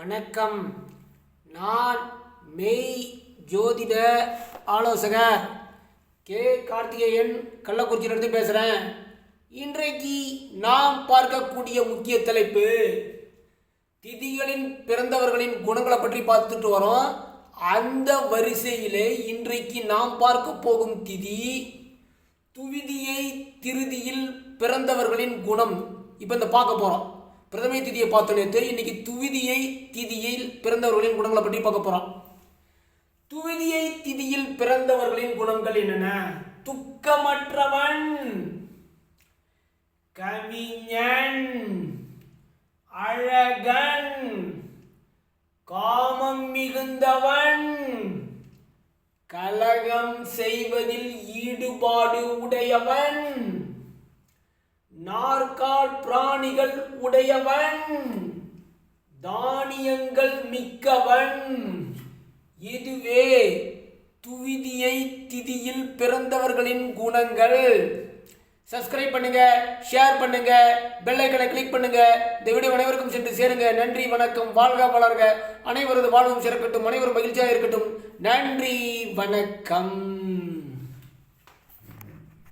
வணக்கம். நான் மெய் ஜோதிட ஆலோசகர் கே. கார்த்திகேயன் கள்ளக்குறிச்சியிலிருந்து பேசுகிறேன் இன்றைக்கு நாம் பார்க்கக்கூடிய முக்கிய தலைப்பு திதிகளின் பிறந்தவர்களின் குணங்களை பற்றி பார்த்துட்டு வரோம். அந்த வரிசையிலே இன்றைக்கு நாம் பார்க்க போகும் திதி துவிதியை திருதியில் பிறந்தவர்களின் குணம். இப்போ இந்த பார்க்க போகிறோம் பிரதமை திதியை பார்த்த நேற்று இன்னைக்கு துவிதியை திதியில் பிறந்தவர்களின் குணங்களை பற்றி பார்க்க போகிறோம் துவிதியை திதியில் பிறந்தவர்களின் குணங்கள் என்னென்ன? துக்கமற்றவன் கவிஞன் அழகன் காமம் மிகுந்தவன் கலகம் செய்வதில் ஈடுபாடு உடையவன் நாற்கால் பிராணிகள் உடையவன் தானியங்கள் மிக்கவன். இதுவே துவிதியை திதியில் பிறந்தவர்களின் குணங்கள். சப்ஸ்கிரைப் பண்ணுங்க ஷேர் பண்ணுங்க பெல்லைக்கனை கிளிக் பண்ணுங்க. இந்த வீடியோ அனைவருக்கும் சென்று சேருங்க. நன்றி வணக்கம் வாழ்க வளர்க. அனைவரது வாழ்வும் சிறக்கட்டும் அனைவரும் மகிழ்ச்சியாக இருக்கட்டும். நன்றி வணக்கம்.